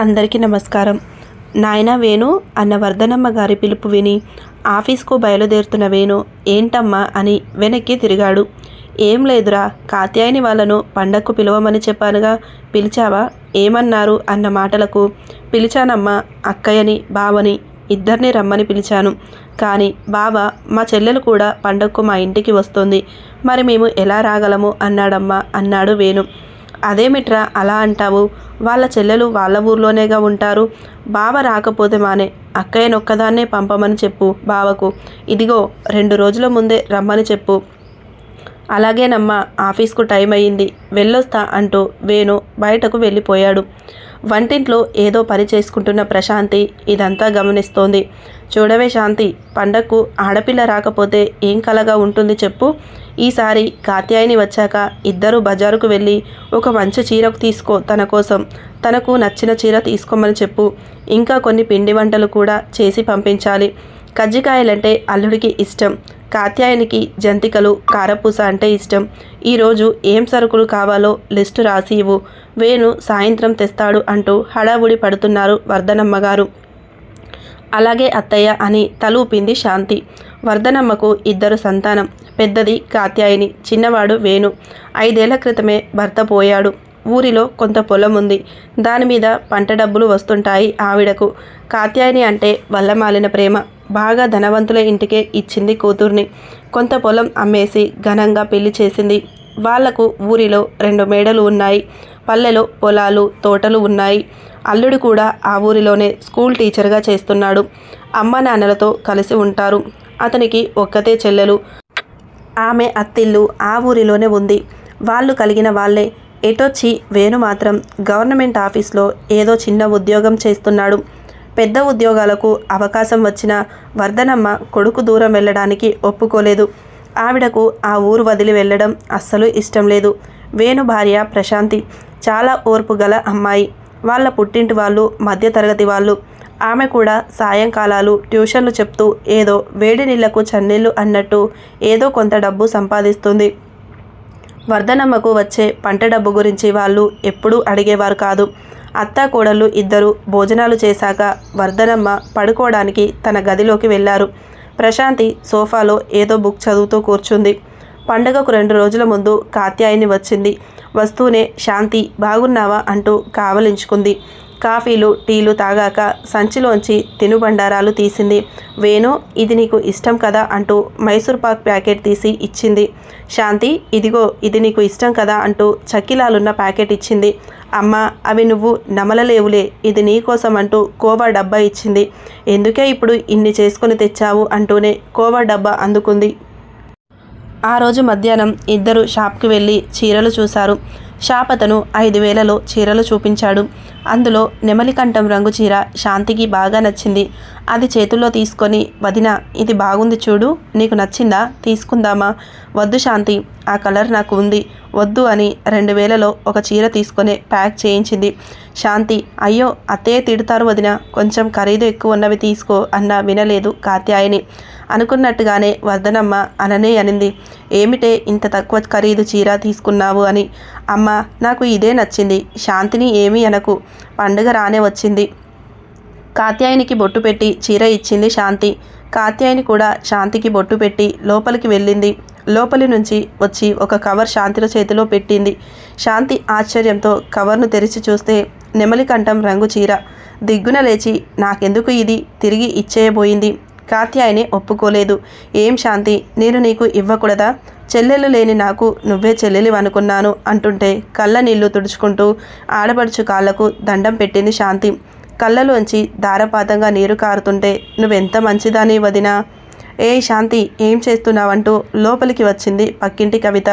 అందరికీ నమస్కారం. నాయన వేణు అన్న వర్ధనమ్మ గారి పిలుపు విని ఆఫీస్కు బయలుదేరుతున్న వేణు ఏంటమ్మా అని వెనక్కి తిరిగాడు. ఏం లేదురా కాత్యాయని వాళ్ళను పండక్కు పిలవమని చెప్పానుగా. పిలిచావా? ఏమన్నారు? అన్న మాటలకు పిలిచానమ్మా అక్కయ్యని బావని ఇద్దరిని రమ్మని పిలిచాను. కానీ బావ మా చెల్లెలు కూడా పండక్కు మా ఇంటికి వస్తుంది. మరి మేము ఎలా రాగలము? అన్నాడమ్మా అన్నాడు వేణు. అదేమిట్రా అలా అంటావు? వాళ్ళ చెల్లెలు వాళ్ళ ఊర్లోనేగా ఉంటారు. బావ రాకపోతే మానే అక్కయ్యనొక్కదాన్నే పంపమని చెప్పు బావకు. ఇదిగో రెండు రోజుల ముందే రమ్మని చెప్పు. అలాగేనమ్మా ఆఫీస్కు టైం అయ్యింది వెళ్ళొస్తా అంటూ వేణు బయటకు వెళ్ళిపోయాడు. వంటింట్లో ఏదో పని చేసుకుంటున్న ప్రశాంతి ఇదంతా గమనిస్తోంది. చూడవే శాంతి పండక్కు ఆడపిల్ల రాకపోతే ఏం కలగా ఉంటుంది చెప్పు. ఈసారి కాత్యాయని వచ్చాక ఇద్దరు బజారుకు వెళ్ళి ఒక మంచి చీరకు తీసుకో తన కోసం. తనకు నచ్చిన చీర తీసుకోమని చెప్పు. ఇంకా కొన్ని పిండి వంటలు కూడా చేసి పంపించాలి. కజ్జికాయలంటే అల్లుడికి ఇష్టం కాత్యాయనికి జంతికలు కారపూస అంటే ఇష్టం. ఈరోజు ఏం సరుకులు కావాలో లిస్టు రాసి ఇవ్వు. వేణు సాయంత్రం తెస్తాడు అంటూ హడావుడి పడుతున్నారు వర్ధనమ్మగారు అలాగే అత్తయ్య అని తలూపింది శాంతి. వర్ధనమ్మకు ఇద్దరు సంతానం. పెద్దది కాత్యాయని చిన్నవాడు వేణు. ఐదేళ్ళ క్రితమే భర్త పోయాడు. ఊరిలో కొంత పొలం ఉంది. దాని మీద పంట డబ్బులు వస్తుంటాయి ఆవిడకు. కాత్యాయని అంటే వల్లమాలిన ప్రేమ. బాగా ధనవంతుల ఇంటికే ఇచ్చింది కూతుర్ని. కొంత పొలం అమ్మేసి ఘనంగా పెళ్ళి చేసింది. వాళ్ళకు ఊరిలో రెండు మేడలు ఉన్నాయి. పల్లెలో పొలాలు తోటలు ఉన్నాయి. అల్లుడు కూడా ఆ ఊరిలోనే స్కూల్ టీచర్గా చేస్తున్నాడు. అమ్మ నాన్నలతో కలిసి ఉంటారు. అతనికి ఒక్కతే చెల్లెలు. ఆమె అత్తిల్లు ఆ ఊరిలోనే ఉంది. వాళ్ళు కలిగిన వాళ్ళే ఎటొచ్చి వేణు మాత్రం గవర్నమెంట్ ఆఫీస్లో ఏదో చిన్న ఉద్యోగం చేస్తున్నాడు. పెద్ద ఉద్యోగాలకు అవకాశం వచ్చిన వర్ధనమ్మ కొడుకు దూరం వెళ్ళడానికి ఒప్పుకోలేదు. ఆవిడకు ఆ ఊరు వదిలి వెళ్ళడం అస్సలు ఇష్టం లేదు. వేణు భార్య ప్రశాంతి చాలా ఓర్పు గల అమ్మాయి. వాళ్ళ పుట్టింటి వాళ్ళు మధ్యతరగతి వాళ్ళు. ఆమె కూడా సాయంకాలాలు ట్యూషన్లు చెప్తూ ఏదో వేడి నీళ్ళకు చన్నీళ్ళు అన్నట్టు ఏదో కొంత డబ్బు సంపాదిస్తుంది. వర్ధనమ్మకు వచ్చే పంట డబ్బు గురించి వాళ్ళు ఎప్పుడూ అడిగేవారు కాదు. అత్త కోడళ్ళు ఇద్దరు భోజనాలు చేశాక వర్ధనమ్మ పడుకోవడానికి తన గదిలోకి వెళ్ళారు. ప్రశాంతి సోఫాలో ఏదో బుక్ చదువుతూ కూర్చుంది. పండగకు రెండు రోజుల ముందు కాత్యాయని వచ్చింది. వస్తూనే శాంతి బాగున్నావా? అంటూ కావలించుకుంది. కాఫీలు టీలు తాగాక సంచిలోంచి తినుబండారాలు తీసింది. వేణు ఇది నీకు ఇష్టం కదా అంటూ మైసూర్ పాక్ ప్యాకెట్ తీసి ఇచ్చింది. శాంతి ఇదిగో ఇది నీకు ఇష్టం కదా అంటూ చక్కిలాలున్న ప్యాకెట్ ఇచ్చింది. అమ్మ అవి నువ్వు నమలలేవులే ఇది నీకోసం అంటూ కోవా డబ్బా ఇచ్చింది. ఎందుకే ఇప్పుడు ఇన్ని చేసుకుని తెచ్చావు అంటూనే కోవా డబ్బా అందుకుంది. ఆ రోజు మధ్యాహ్నం ఇద్దరు షాప్కి వెళ్ళి చీరలు చూశారు. షాప్ అతను ఐదు వేలలో చీరలు చూపించాడు. అందులో నెమలికంఠం రంగు చీర శాంతికి బాగా నచ్చింది. అది చేతుల్లో తీసుకొని వదిన ఇది బాగుంది చూడు నీకు నచ్చిందా? తీసుకుందామా? వద్దు శాంతి ఆ కలర్ నాకు ఉంది. వద్దు అని రెండు వేలలో ఒక చీర తీసుకొని ప్యాక్ చేయించింది. శాంతి అయ్యో అత్తయ్య తిడతారు వదిన కొంచెం ఖరీదు ఎక్కువ ఉన్నవి తీసుకో అన్న వినలేదు కాత్యాయని అనుకున్నట్టుగానే వర్ధనమ్మ అననే అనింది. ఏమిటే ఇంత తక్కువ ఖరీదు చీర తీసుకున్నావు అని. అమ్మ నాకు ఇదే నచ్చింది. శాంతిని ఏమీ అనకు. పండుగ రానే వచ్చింది. కాత్యాయనికి బొట్టు పెట్టి చీర ఇచ్చింది శాంతి. కాత్యాయని కూడా శాంతికి బొట్టు పెట్టి లోపలికి వెళ్ళింది. లోపలి నుంచి వచ్చి ఒక కవర్ శాంతిల చేతిలో పెట్టింది. శాంతి ఆశ్చర్యంతో కవర్ను తెరిచి చూస్తే నెమలికంఠం రంగు చీర. దిగ్గున లేచి నాకెందుకు ఇది? తిరిగి ఇచ్చేయబోయింది. కాత్యాయని ఒప్పుకోలేదు. ఏం శాంతి? నేను నీకు ఇవ్వకూడదా? చెల్లెలు లేని నాకు నువ్వే చెల్లెలి అనుకున్నాను అంటుంటే కళ్ళ నీళ్ళు తుడుచుకుంటూ ఆడపడుచు కాళ్ళకు దండం పెట్టింది శాంతి. కళ్ళలోంచి ధారపాతంగా నీరు కారుతుంటే నువ్వెంత మంచిదాని వదినా? ఏ శాంతి ఏం చేస్తున్నావంటూ లోపలికి వచ్చింది పక్కింటి కవిత.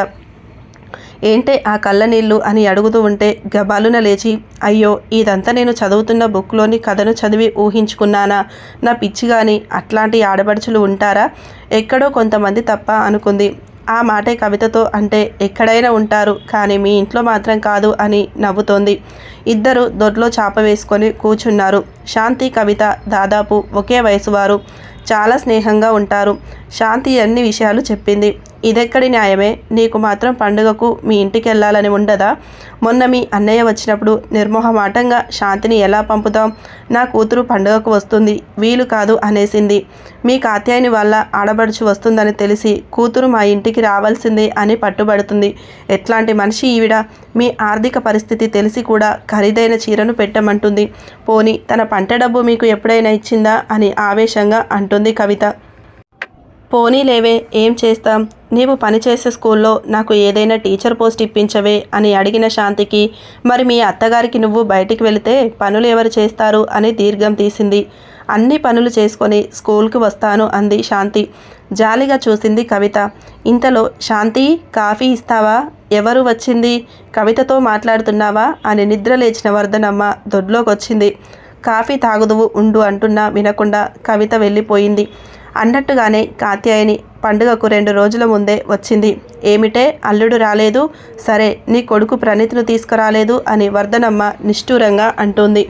ఏంటే ఆ కళ్ళ నీళ్ళు అని అడుగుతూ ఉంటే గబాలున లేచి అయ్యో ఇదంతా నేను చదువుతున్న బుక్లోని కథను చదివి ఊహించుకున్నానా? నా పిచ్చి కానీ అట్లాంటి ఆడపడుచులు ఉంటారా? ఎక్కడో కొంతమంది తప్ప అనుకుంది. ఆ మాటే కవితతో అంటే ఎక్కడైనా ఉంటారు కానీ మీ ఇంట్లో మాత్రం కాదు అని నవ్వుతోంది. ఇద్దరు దొడ్లో చాప వేసుకొని కూర్చున్నారు. శాంతి కవిత దాదాపు ఒకే వయసు వారు చాలా స్నేహంగా ఉంటారు. శాంతి అన్ని విషయాలు చెప్పింది. ఇదెక్కడి న్యాయమే? నీకు మాత్రం పండుగకు మీ ఇంటికి వెళ్ళాలని ఉండదా? మొన్న మీ అన్నయ్య వచ్చినప్పుడు నిర్మోహమాటంగా శాంతిని ఎలా పంపుతాం? నా కూతురు పండుగకు వస్తుంది వీలు కాదు అనేసింది. మీ కాత్యాయని వల్ల ఆడబడుచు వస్తుందని తెలిసి కూతురు మా ఇంటికి రావాల్సిందే అని పట్టుబడుతుంది. ఎట్లాంటి మనిషి ఈవిడ? మీ ఆర్థిక పరిస్థితి తెలిసి కూడా ఖరీదైన చీరను పెట్టమంటుంది. పోని తన పంట డబ్బు మీకు ఎప్పుడైనా ఇచ్చిందా? అని ఆవేశంగా అంటుంది కవిత. పోనీలేవే ఏం చేస్తాం? నీవు పనిచేసే స్కూల్లో నాకు ఏదైనా టీచర్ పోస్ట్ ఇప్పించవే అని అడిగిన శాంతికి మరి మీ అత్తగారికి నువ్వు బయటికి వెళితే పనులు ఎవరు చేస్తారు అని దీర్ఘం తీసింది. అన్ని పనులు చేసుకొని స్కూల్కి వస్తాను అంది శాంతి. జాలిగా చూసింది కవిత. ఇంతలో శాంతి కాఫీ ఇస్తావా? ఎవరు వచ్చింది? కవితతో మాట్లాడుతున్నావా? అని నిద్ర లేచిన వర్ధనమ్మ దొడ్లోకి వచ్చింది కాఫీ తాగుదువు ఉండు అంటున్నా వినకుండా కవిత వెళ్ళిపోయింది. అన్నట్టుగానే కాత్యాయని పండుగకు రెండు రోజుల ముందే వచ్చింది. ఏమిటే? అల్లుడు రాలేదు. సరే నీ కొడుకు ప్రణీత్ను తీసుకురాలేదు అని వర్ధనమ్మ నిష్ఠూరంగా అంటుంది.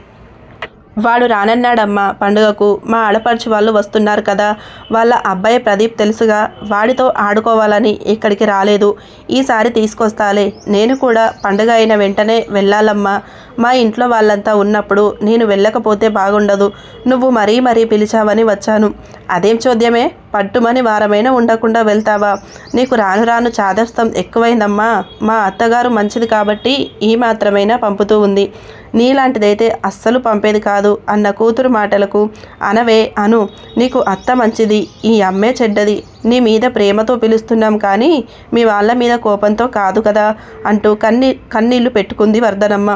వాడు రానన్నాడమ్మా. పండుగకు మా ఆడపడుచు వాళ్ళు వస్తున్నారు కదా. వాళ్ళ అబ్బాయి ప్రదీప్ తెలుసుగా వాడితో ఆడుకోవాలని ఇక్కడికి రాలేదు. ఈసారి తీసుకొస్తాలే. నేను కూడా పండుగ అయిన వెంటనే వెళ్ళాలమ్మా. మా ఇంట్లో వాళ్ళంతా ఉన్నప్పుడు నేను వెళ్ళకపోతే బాగుండదు. నువ్వు మరీ మరీ పిలిచావని వచ్చాను. అదేం చోద్యమే? పట్టుమని వారమైనా ఉండకుండా వెళ్తావా? నీకు రాను రాను చాదస్తం ఎక్కువైందమ్మా. మా అత్తగారు మంచిది కాబట్టి ఈ మాత్రమైనా పంపుతూ ఉంది. నీలాంటిదైతే అస్సలు పంపేది కాదు అన్న కూతురు మాటలకు అనవే అను నీకు అత్త మంచిది ఈ అమ్మే చెడ్డది నీ మీద ప్రేమతో పిలుస్తున్నాం కానీ మీ వాళ్ళ మీద కోపంతో కాదు కదా అంటూ కన్ని కన్నీళ్ళు పెట్టుకుంది వర్ధనమ్మ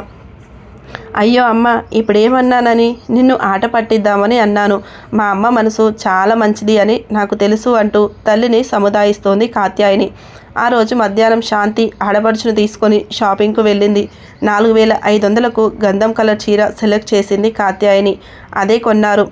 అయ్యో అమ్మ ఇప్పుడేమన్నానని? నిన్ను ఆట పట్టిద్దామని అన్నాను. మా అమ్మ మనసు చాలా మంచిది అని నాకు తెలుసు అంటూ తల్లిని సముదాయిస్తోంది కాత్యాయని. ఆ రోజు మధ్యాహ్నం శాంతి ఆడపడుచును తీసుకొని షాపింగ్కు వెళ్ళింది. నాలుగు వేల ఐదు వందలకు గంధం కలర్ చీర సెలెక్ట్ చేసింది కాత్యాయని. అదే కొన్నారు.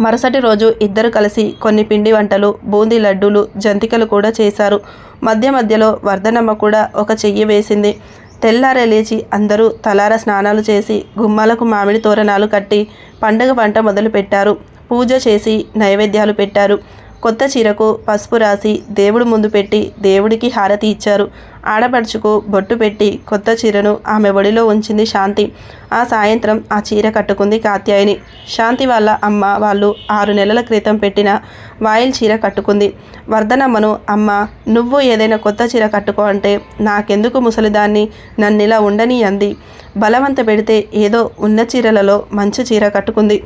మరుసటి రోజు ఇద్దరు కలిసి కొన్ని పిండి వంటలు బూందీ లడ్డూలు జంతికలు కూడా చేశారు. మధ్య మధ్యలో వర్ధనమ్మ కూడా ఒక చెయ్యి వేసింది. తెల్లారే లేచి అందరూ తలార స్నానాలు చేసి గుమ్మాలకు మామిడి తోరణాలు కట్టి పండగ పంట మొదలుపెట్టారు. పూజ చేసి నైవేద్యాలు పెట్టారు. కొత్త చీరకు పసుపు రాసి దేవుడు ముందు పెట్టి దేవుడికి హారతి ఇచ్చారు. ఆడపడుచుకు బొట్టు పెట్టి కొత్త చీరను ఆమె ఒడిలో ఉంచింది శాంతి. ఆ సాయంత్రం ఆ చీర కట్టుకుంది కాత్యాయని. శాంతి వాళ్ళ అమ్మ వాళ్ళు ఆరు నెలల క్రితం పెట్టిన వాయిల్ చీర కట్టుకుంది. వర్ధనమ్మను అమ్మ నువ్వు ఏదైనా కొత్త చీర కట్టుకో అంటే నాకెందుకు ముసలిదాన్ని నన్నిలా ఉండని అంది బలవంత పెడితే ఏదో ఉన్న చీరలలో మంచి చీర కట్టుకుంది.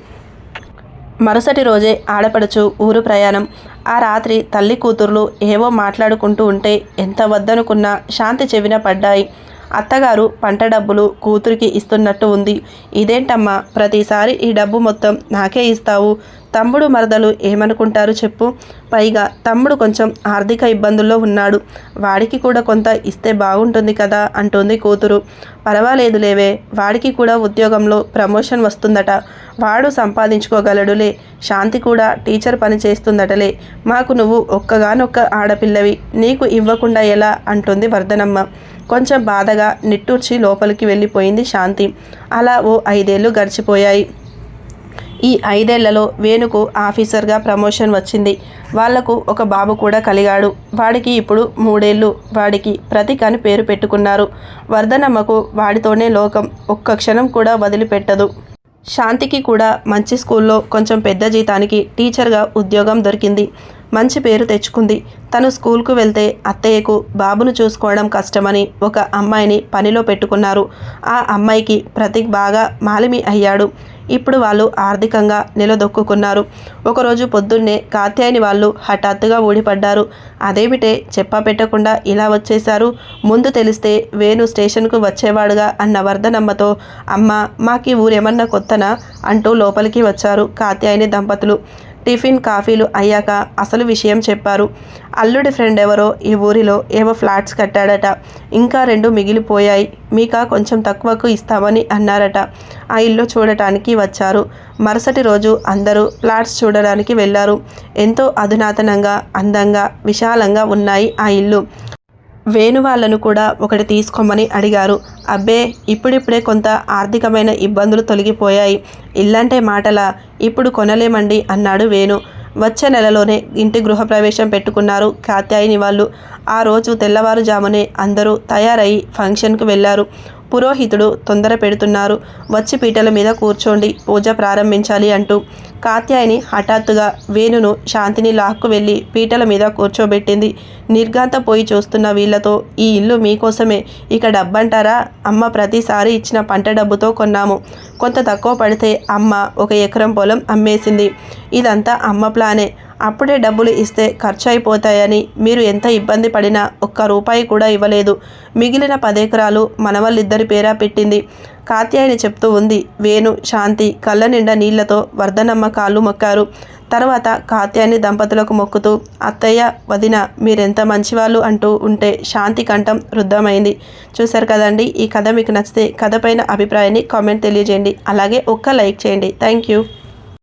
మరుసటి రోజే ఆడపడుచు ఊరు ప్రయాణం. ఆ రాత్రి తల్లి కూతుర్లు ఏవో మాట్లాడుకుంటూ ఉంటే ఎంత వద్దనుకున్నా శాంతి చెవిన పడ్డాయి. అత్తగారు పంట డబ్బులు కూతురికి ఇస్తున్నట్టు ఉంది. ఇదేంటమ్మా? ప్రతిసారి ఈ డబ్బు మొత్తం నాకే ఇస్తావు. తమ్ముడు మరదలు ఏమనుకుంటారు చెప్పు. పైగా తమ్ముడు కొంచెం ఆర్థిక ఇబ్బందుల్లో ఉన్నాడు. వాడికి కూడా కొంత ఇస్తే బాగుంటుంది కదా అంటుంది కూతురు. పర్వాలేదు లేవే వాడికి కూడా ఉద్యోగంలో ప్రమోషన్ వస్తుందట. వాడు సంపాదించుకోగలడులే. శాంతి కూడా టీచర్ పని చేస్తుందటలే. మాకు నువ్వు ఒక్కగానొక్క ఆడపిల్లవి. నీకు ఇవ్వకుండా ఎలా అంటుంది వర్ధనమ్మ కొంచెం బాధగా నిట్టూర్చి లోపలికి వెళ్ళిపోయింది శాంతి. అలా ఓ ఐదేళ్ళు గడిచిపోయాయి. ఈ ఐదేళ్ళలో వేణుకు ఆఫీసర్గా ప్రమోషన్ వచ్చింది. వాళ్ళకు ఒక బాబు కూడా కలిగాడు. వాడికి ఇప్పుడు మూడేళ్ళు వాడికి ప్రతిక్ అని పేరు పెట్టుకున్నారు. వర్ధనమ్మకు వాడితోనే లోకం. ఒక్క క్షణం కూడా వదిలిపెట్టదు. శాంతికి కూడా మంచి స్కూల్లో కొంచెం పెద్ద జీతానికి టీచర్గా ఉద్యోగం దొరికింది. మంచి పేరు తెచ్చుకుంది. తను స్కూల్కు వెళ్తే అత్తయ్యకు బాబును చూసుకోవడం కష్టమని ఒక అమ్మాయిని పనిలో పెట్టుకున్నారు. ఆ అమ్మాయికి ప్రతీక్ బాగా మాలిమి అయ్యాడు. ఇప్పుడు వాళ్ళు ఆర్థికంగా నిలదొక్కున్నారు ఒకరోజు పొద్దున్నే కాత్యాయని వాళ్ళు హఠాత్తుగా ఊడిపడ్డారు. అదేమిటే చెప్పా పెట్టకుండా ఇలా వచ్చేశారు. ముందు తెలిస్తే వేణు స్టేషన్కు వచ్చేవాడుగా అన్న వర్ధనమ్మతో అమ్మ మాకి ఊరేమన్నా కొత్తనా? అంటూ లోపలికి వచ్చారు కాత్యాయని దంపతులు. టిఫిన్ కాఫీలు అయ్యాక అసలు విషయం చెప్పారు. అల్లుడి ఫ్రెండ్ ఎవరో ఈ ఊరిలో ఏవో ఫ్లాట్స్ కట్టాడట. ఇంకా రెండు మిగిలిపోయాయి. మీక కొంచెం తక్కువకు ఇస్తామని అన్నారట. ఆ ఇల్లు చూడటానికి వచ్చారు. మరుసటి రోజు అందరూ ఫ్లాట్స్ చూడడానికి వెళ్ళారు. ఎంతో అధునాతనంగా అందంగా విశాలంగా ఉన్నాయి ఆ ఇల్లు. వేణు వాళ్ళను కూడా ఒకటి తీసుకోమని అడిగారు. అబ్బే ఇప్పుడిప్పుడే కొంత ఆర్థికమైన ఇబ్బందులు తొలగిపోయాయి. ఇల్లంటే మాటల ఇప్పుడు కొనలేమండి అన్నాడు వేణు. వచ్చే నెలలోనే ఇంటి గృహప్రవేశం పెట్టుకున్నారు కాత్యాయిని వాళ్ళు. ఆ రోజు తెల్లవారుజామునే అందరూ తయారై ఫంక్షన్కు వెళ్ళారు. పురోహితుడు తొందర పెడుతున్నారు. వచ్చి పీటల మీద కూర్చోండి పూజ ప్రారంభించాలి అంటూ. కాత్యాయని హఠాత్తుగా వేణును శాంతిని లాక్కు వెళ్ళి పీటల మీద కూర్చోబెట్టింది. నిర్గాంత పోయి చూస్తున్న వీళ్ళతో ఈ ఇల్లు మీకోసమే. ఇక డబ్బంటారా? అమ్మ ప్రతిసారి ఇచ్చిన పంట డబ్బుతో కొన్నాము. కొంత తక్కువ పడితే అమ్మ ఒక ఎకరం పొలం అమ్మేసింది. ఇదంతా అమ్మ ప్లానే. అప్పుడే డబ్బులు ఇస్తే ఖర్చు అయిపోతాయని మీరు ఎంత ఇబ్బంది పడినా ఒక్క రూపాయి కూడా ఇవ్వలేదు. మిగిలిన పదెకరాలు మనవల్లిద్దరి పేరా పెట్టింది. కాత్యాయని చెప్తూ ఉంది. వేణు శాంతి కళ్ళ నిండా నీళ్ళతో వర్ధనమ్మ కాళ్ళు మొక్కారు. తర్వాత కాత్యాయని దంపతులకు మొక్కుతూ అత్తయ్య వదిన మీరెంత మంచివాళ్ళు అంటూ ఉంటే శాంతి కంఠం రుద్ధమైంది. చూశారు కదండి ఈ కథ మీకు నచ్చితే కథ పైన అభిప్రాయాన్ని కామెంట్ తెలియజేయండి. అలాగే ఒక్క లైక్ చేయండి. Thank you.